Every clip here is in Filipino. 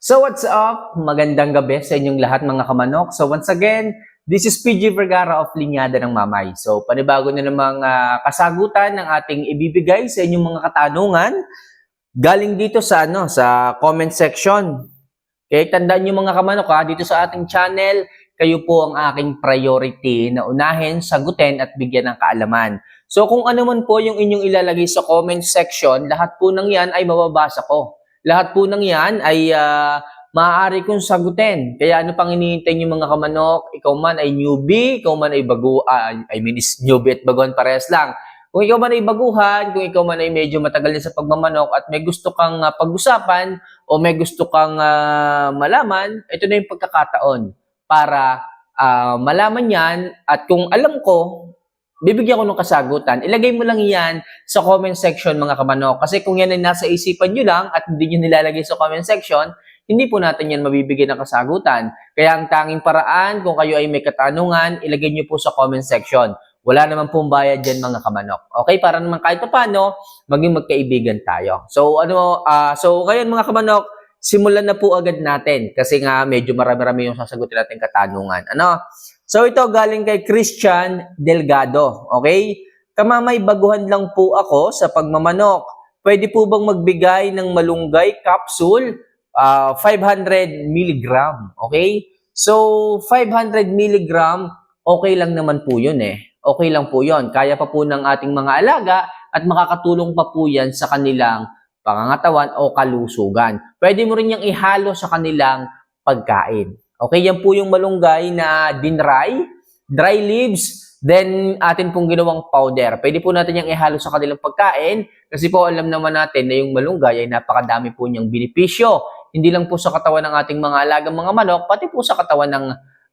So what's up? Magandang gabi sa inyong lahat mga kamanok. So once again, this is PG Vergara of Linyada ng Mamay. So panibago na namang ah, kasagutan ng ating ibibigay sa inyong mga katanungan galing dito sa ano sa comment section. Okay, tandaan niyo mga kamanok ha, dito sa ating channel, kayo po ang aking priority na unahin, sagutin at bigyan ng kaalaman. So kung ano man po yung inyong ilalagay sa comment section, lahat po ng yan ay mababasa ko. Lahat po ng yan ay ah, maaari kong sagutin. Kaya ano pang hinihintay niyo mga kamanok? Ikaw man ay newbie, ikaw man ay bago, ah, I mean is newbie at baguhan parehas lang. Kung ikaw man ay baguhan, kung ikaw man ay medyo matagal na sa pagmamanok at may gusto kang ah, pag-usapan o may gusto kang ah, malaman, ito na yung pagkakataon para ah, malaman yan at kung alam ko, bibigyan ko ng kasagutan. Ilagay mo lang yan sa comment section mga kamanok. Kasi kung yan ay nasa isipan nyo lang at hindi nyo nilalagay sa comment section, hindi po natin yan mabibigyan ng kasagutan. Kaya ang tanging paraan, kung kayo ay may katanungan, ilagay nyo po sa comment section. Wala naman pong bayad dyan mga kamanok. Okay? Para naman kahit paano, maging magkaibigan tayo. So, ano, ah, so, ngayon mga kamanok, simulan na po agad natin. Kasi nga, medyo marami-rami yung sasagutin natin katanungan. Ano? So, ito galing kay Christian Delgado. Okay? Kamamay baguhan lang po ako sa pagmamanok. Pwede po bang magbigay ng malunggay capsule? Ah, 500 milligram. Okay? So, 500 milligram, okay lang naman po yun eh. Okay lang po yun. Kaya pa po ng ating mga alaga at makakatulong pa po yan sa kanilang pangangatawan o kalusugan. Pwede mo rin yung ihalo sa kanilang pagkain. Okay, yan po yung malunggay na dinray, dry leaves, then atin pong ginawang powder. Pwede po natin yung ihalo sa kanilang pagkain kasi po alam naman natin na yung malunggay ay napakadami po niyang benepisyo. Hindi lang po sa katawan ng ating mga alagang mga manok, pati po sa katawan ng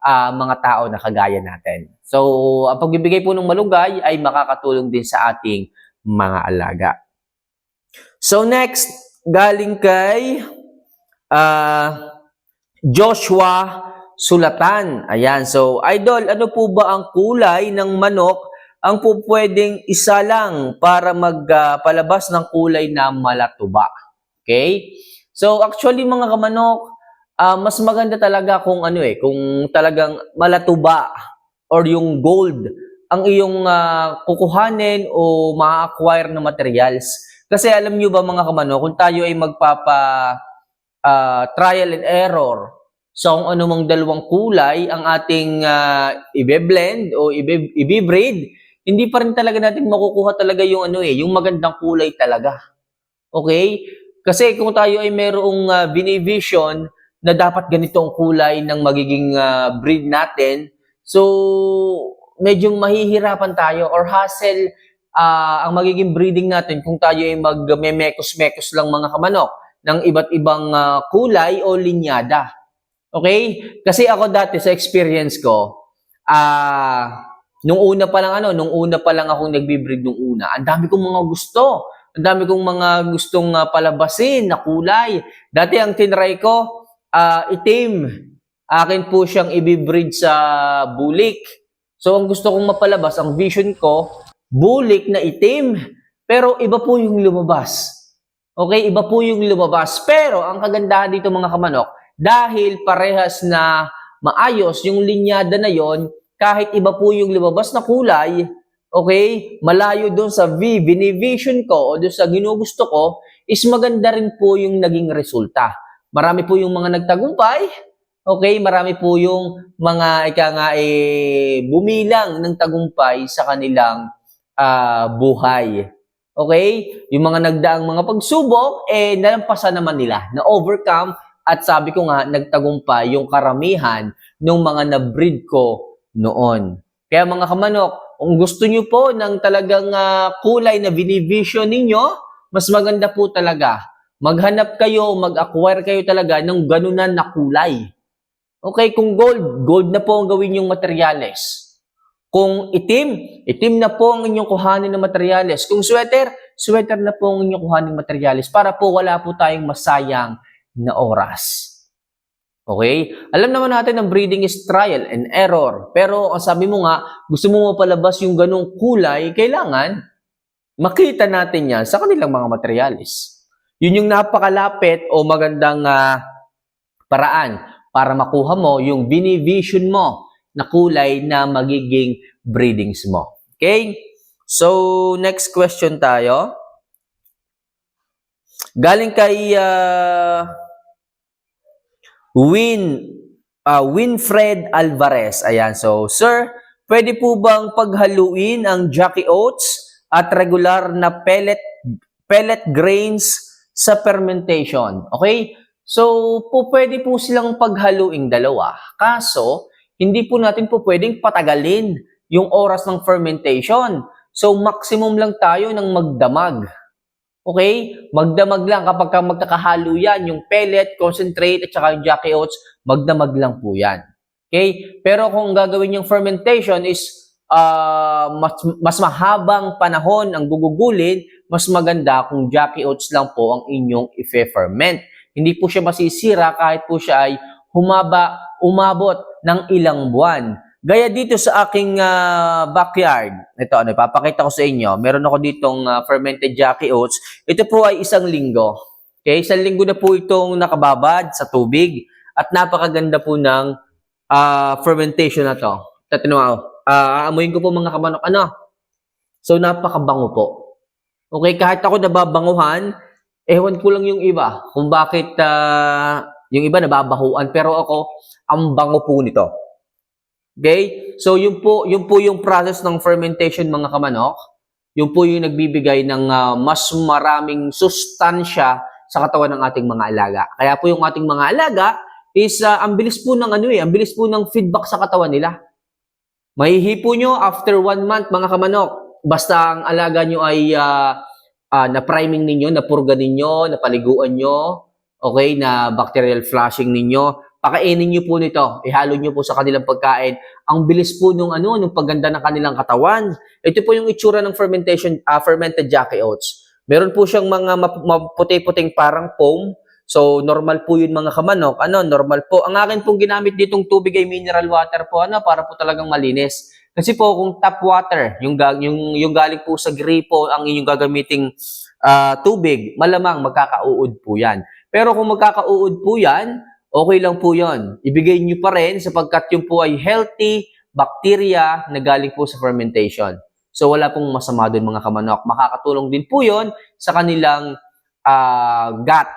ah, mga tao na kagaya natin. So, ang pagbibigay po ng malunggay ay makakatulong din sa ating mga alaga. So next, galing kay ah, Joshua Sulatan. Ayan, so idol, ano po ba ang kulay ng manok ang po pwedeng isa lang para magpalabas ng kulay na malatuba? Okay? So actually mga kamanok, ah, mas maganda talaga kung ano eh, kung talagang malatuba or yung gold ang iyong ah, kukuhanin o ma-acquire na materials. Kasi alam nyo ba mga kamano, kung tayo ay magpapa ah, trial and error sa kung ano mang dalawang kulay ang ating uh, ibe-blend o ibe- ibe-breed, hindi pa rin talaga natin makukuha talaga yung ano eh, yung magandang kulay talaga. Okay? Kasi kung tayo ay merong uh, binivision na dapat ganito ang kulay ng magiging ah, breed natin, so medyo mahihirapan tayo or hassle ah, ang magiging breeding natin kung tayo ay mag-mekos-mekos lang mga kamanok ng iba't ibang ah, kulay o linyada. Okay? Kasi ako dati sa experience ko, ah nung una pa lang ano, nung una pa lang akong nagbi-breed nung una, ang dami kong mga gusto. Ang dami kong mga gustong ah, palabasin na kulay. Dati ang tinry ko, ah, itim. Akin po siyang ibibreed sa bulik. So ang gusto kong mapalabas, ang vision ko, bulik na itim. Pero iba po yung lumabas. Okay, iba po yung lumabas. Pero ang kagandahan dito mga kamanok, dahil parehas na maayos yung linyada na yon, kahit iba po yung lumabas na kulay, okay, malayo doon sa V, binivision ko o doon sa ginugusto ko, is maganda rin po yung naging resulta. Marami po yung mga nagtagumpay, okay, marami po yung mga ika nga eh, bumilang ng tagumpay sa kanilang ah, buhay. Okay? Yung mga nagdaang mga pagsubok, eh, nalampasan naman nila, na overcome, at sabi ko nga, nagtagumpay yung karamihan ng mga na-breed ko noon. Kaya mga kamanok, kung gusto nyo po ng talagang ah, kulay na binivision ninyo, mas maganda po talaga. Maghanap kayo, mag-acquire kayo talaga ng ganunan na kulay. Okay, kung gold, gold na po ang gawin yung materyales. Kung itim, itim na po ang inyong kuhanin ng materyales. Kung sweater, sweater na po ang inyong kuhanin ng materyales para po wala po tayong masayang na oras. Okay? Alam naman natin ang breeding is trial and error. Pero ang sabi mo nga, gusto mo mapalabas yung ganong kulay, kailangan makita natin yan sa kanilang mga materyales. Yun yung napakalapit o magandang ah, paraan para makuha mo yung binivision mo na kulay na magiging breedings mo. Okay? So, next question tayo. Galing kay ah, Win ah, Winfred Alvarez. Ayan. So, sir, pwede po bang paghaluin ang Jackie Oats at regular na pellet pellet grains sa fermentation? Okay? So, po pwede po silang paghaluing dalawa. Kaso, hindi po natin po pwedeng patagalin yung oras ng fermentation. So, maximum lang tayo ng magdamag. Okay? Magdamag lang kapag ka magkakahalo yan, yung pellet, concentrate, at saka yung Jackie Oats, magdamag lang po yan. Okay? Pero kung gagawin yung fermentation is ah, mas, mas mahabang panahon ang gugugulin, mas maganda kung Jackie Oats lang po ang inyong i-ferment. Hindi po siya masisira kahit po siya ay humaba, umabot ng ilang buwan. Gaya dito sa aking ah, backyard, ito ano, ipapakita ko sa inyo. Meron ako ditong ah, fermented Jackie Oats. Ito po ay isang linggo. Okay, isang linggo na po itong nakababad sa tubig at napakaganda po ng ah, fermentation na to. Tatino ako. Ah, aamuyin ko po mga kamanok. Ano? So, napakabango po. Okay, kahit ako nababanguhan, ewan ko lang yung iba kung bakit ah, yung iba nababahuan pero ako ang bango po nito. Okay? So yun po, yun po yung process ng fermentation mga kamanok. Yun po yung nagbibigay ng ah, mas maraming sustansya sa katawan ng ating mga alaga. Kaya po yung ating mga alaga is ah, ang bilis po ng ano eh, ang bilis po ng feedback sa katawan nila. Mahihipo nyo after one month mga kamanok. Basta ang alaga nyo ay ah, ah, na-priming ninyo, napurga ninyo, napaliguan nyo, okay, na bacterial flushing ninyo, pakainin nyo po nito, ihalo nyo po sa kanilang pagkain. Ang bilis po nung ano, nung pagganda ng kanilang katawan. Ito po yung itsura ng fermentation, ah, fermented Jackie Oats. Meron po siyang mga map- maputi-puting parang foam. So, normal po yun mga kamanok. Ano, normal po. Ang akin pong ginamit ditong tubig ay mineral water po, ano, para po talagang malinis. Kasi po, kung tap water, yung, yung, yung galing po sa gripo, ang inyong gagamiting ah, tubig, malamang magkakauod po yan. Pero kung magkakauod po yan, okay lang po yon. Ibigay nyo pa rin sapagkat yung po ay healthy bacteria na galing po sa fermentation. So wala pong masama doon mga kamanok. Makakatulong din po yon sa kanilang ah, gut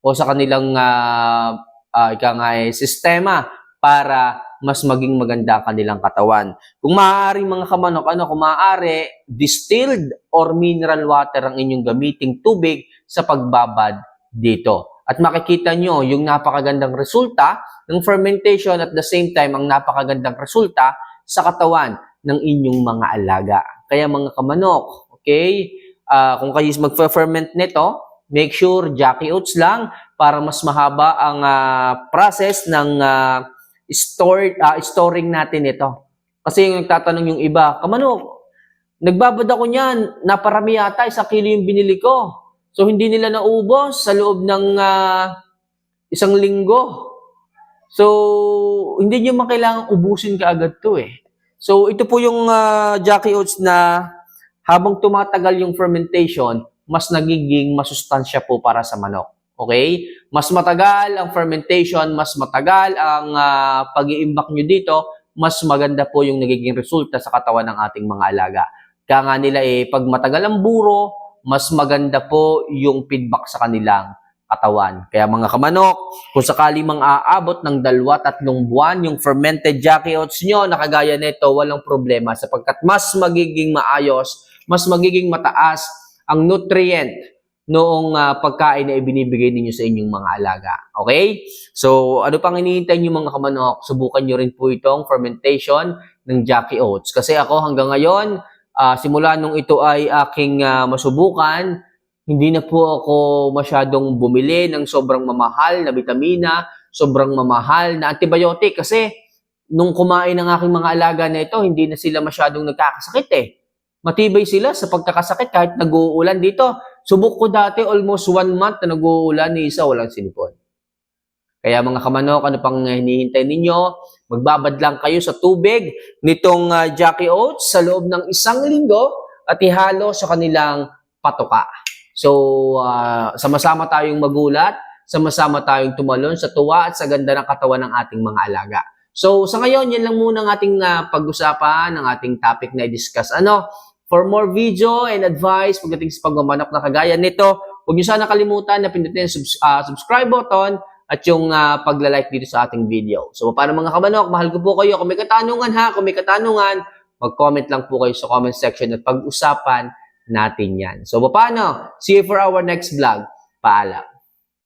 o sa kanilang ah, ah, ika nga eh, sistema para mas maging maganda ang kanilang katawan. Kung maaari mga kamanok, ano, kung maaari, distilled or mineral water ang inyong gamiting tubig sa pagbabad dito. At makikita nyo yung napakagandang resulta ng fermentation at the same time ang napakagandang resulta sa katawan ng inyong mga alaga. Kaya mga kamanok, okay, ah, kung kayo magfe-ferment nito, make sure Jackie Oats lang para mas mahaba ang ah, process ng ah, store, ah, storing natin ito. Kasi yung nagtatanong yung iba, kamanok, nagbabad ako niyan, naparami yata, isang kilo yung binili ko. So, hindi nila naubos sa loob ng ah, isang linggo. So, hindi nyo man kailangang ubusin kaagad to eh. So, ito po yung ah, Jackie Oats na habang tumatagal yung fermentation, mas nagiging masustansya po para sa manok. Okay? Mas matagal ang fermentation, mas matagal ang ah, pag-iimbak nyo dito, mas maganda po yung nagiging resulta sa katawan ng ating mga alaga. Kaya nga nila eh, pag matagal ang buro, mas maganda po yung feedback sa kanilang katawan. Kaya mga kamanok, kung sakali mang aabot ng dalwa, tatlong buwan, yung fermented Jackie Oats nyo, nakagaya nito, walang problema sapagkat mas magiging maayos, mas magiging mataas ang nutrient noong ah, pagkain na ibinibigay ninyo sa inyong mga alaga. Okay? So, ano pang hinihintay nyo mga kamanok? Subukan nyo rin po itong fermentation ng Jackie Oats. Kasi ako hanggang ngayon, ah, simula nung ito ay aking ah, masubukan, hindi na po ako masyadong bumili ng sobrang mamahal na vitamina, sobrang mamahal na antibiotic kasi nung kumain ng aking mga alaga na ito, hindi na sila masyadong nagkakasakit eh. Matibay sila sa pagkakasakit kahit nag-uulan dito. Subok ko dati almost one month na nag-uulan ni isa walang sinipon. Kaya mga kamanok, ano pang hinihintay ninyo? Magbabad lang kayo sa tubig nitong ah, Jackie Oats sa loob ng isang linggo at ihalo sa kanilang patuka. So, ah, sama-sama tayong magulat sama-sama tayong tumalon sa tuwa at sa ganda ng katawan ng ating mga alaga. So, sa ngayon, yan lang muna ang ating ah, pag-usapan, ng ating topic na i-discuss. Ano, for more video and advice pagdating sa pagmamanok na kagaya nito, huwag niyo sana kalimutan na pindutin ang subs- ah, subscribe button at yung ah, pagla-like dito sa ating video. So, paano mga kamanok, mahal ko po kayo. Kung may katanungan ha, kung may katanungan, mag-comment lang po kayo sa comment section at pag-usapan natin yan. So, paano? See you for our next vlog. Paalam.